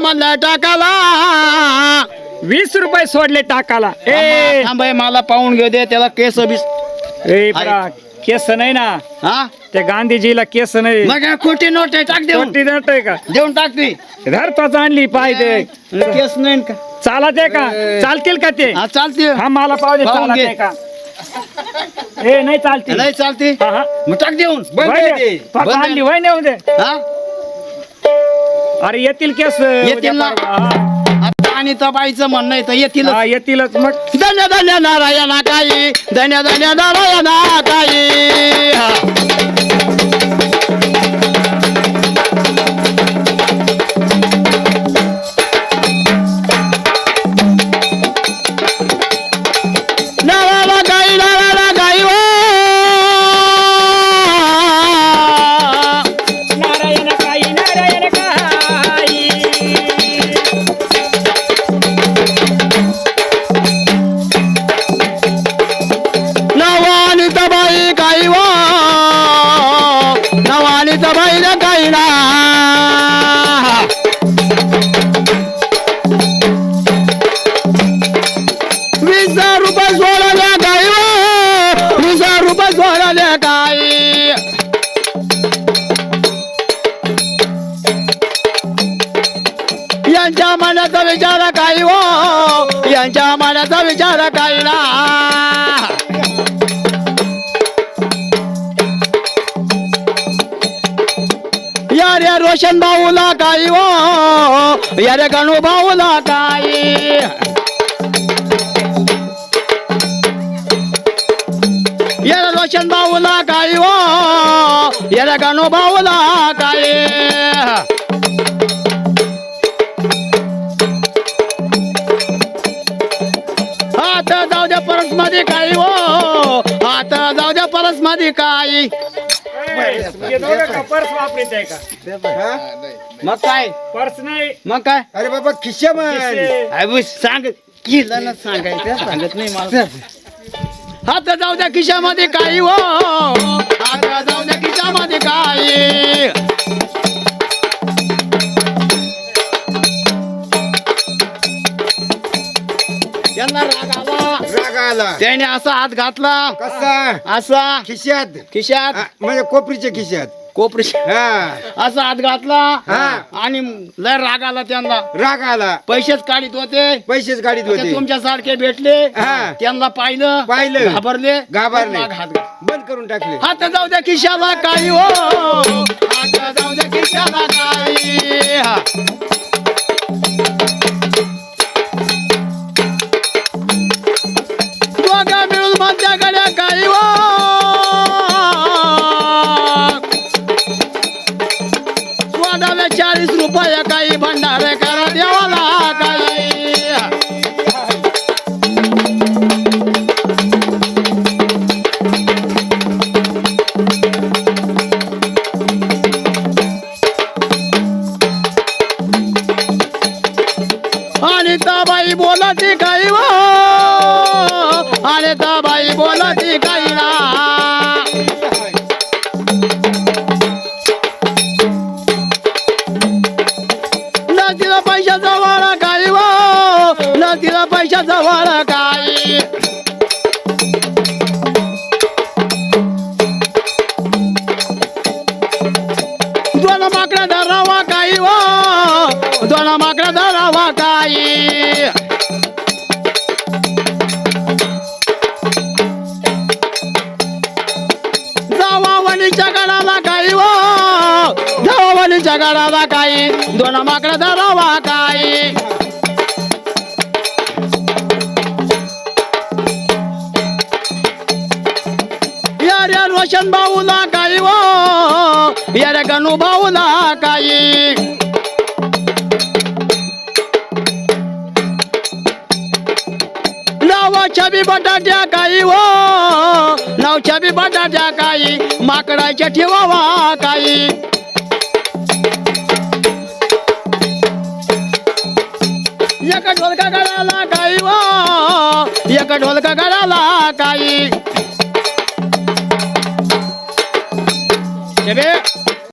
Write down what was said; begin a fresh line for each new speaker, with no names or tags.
म्हणलं टाकाला.
वीस रुपये सोडले टाकाला. ए.
थांबाय मला पाहून घेऊ दे त्याला केस बीस.
ए केस नाही ना.
हा?
त्या गांधीजीला केस नाही.
मग काय खोटी नोट आहे टाक देऊन.
छोटी नट आहे का?
देऊन टाक ती.
धर तोच आणली पाहिजे.
केस नाही का?
चालत आहे का? चालतील का ते?
हा चालते
हा मला पाहिजे
पाहून
चालत
घे.
आहे का? ए नाही चालती
नाही चालते
हा, हा.
मग टाक देऊन.
वय दे. तोच
बंद
आणली वय नेऊ दे.
हा?
अरे येतील केस.
येतील ना. आता आणि बाईचं म्हणणं आहे तर येतील
हा येतीलच. मग
धन्य धन्य नारायणा काही धन्य धन्य नारायणा काही हा. वीस रुपये सोडल्या काही वा वीस रुपये सोडल्या काही यांच्या मनाचा विचार काही हो. यांच्या मनाचा विचार काही ना. या रे रोशन भाऊला काही हो या रे गणू भाऊला काही. रे गणू भाऊला काही हात जाऊ द्या परसमध्ये काही हो हात जाऊ द्या परसमध्ये काही
दोघं का पर्स वापरीत आहे का
मग काय
पर्स नाही
मग काय
अरे बाबा खिशा
बुस, सांग केलं सांगायचं सांगत नाही मला हात जाऊ द्या खिशामध्ये काही हो हात जाऊ काही यांना राग आला.
राग आला.
त्याने असा हात घातला.
कसा?
असा.
खिशात.
खिशात.
म्हणजे कोपरीच्या खिशात.
कोपरी
हा.
असा हात घातला
हा.
आणि लय राग आला त्यांना.
राग आला.
पैसेच काढीत होते.
पैसेच गाडीत
ते
होते.
तुमच्या सारखे भेटले.
हा.
त्यांना पाहिलं
पाहिलं.
घाबरले.
घाबरले.
हात
बंद करून टाकले.
हात जाऊ द्या खिशाला काही हो. हात जाऊ द्या खिशाला काही. हा. स्वतःला चाळीस रुपये काही भंडारे करा देवाला काही. आणि बाई बोलती काही हो आणि बाई बोलती काही ना. तिला पैशाचा वाळा काय? दोन माकडा धरावा काही हो? दोन माकडा धरावा काही गडाला काही हो? गडाला काही दोन माकडा या रे रोशन भाऊला काही हो. या रे गणू भाऊला काही. नाव छबी बटाट्या काही हो. नाव छबी बटाट्या काही. माकडाच्या ठेवावा काही. एक ढोलका गळाला काही हो. एक ढोलका गळाला काही. छबे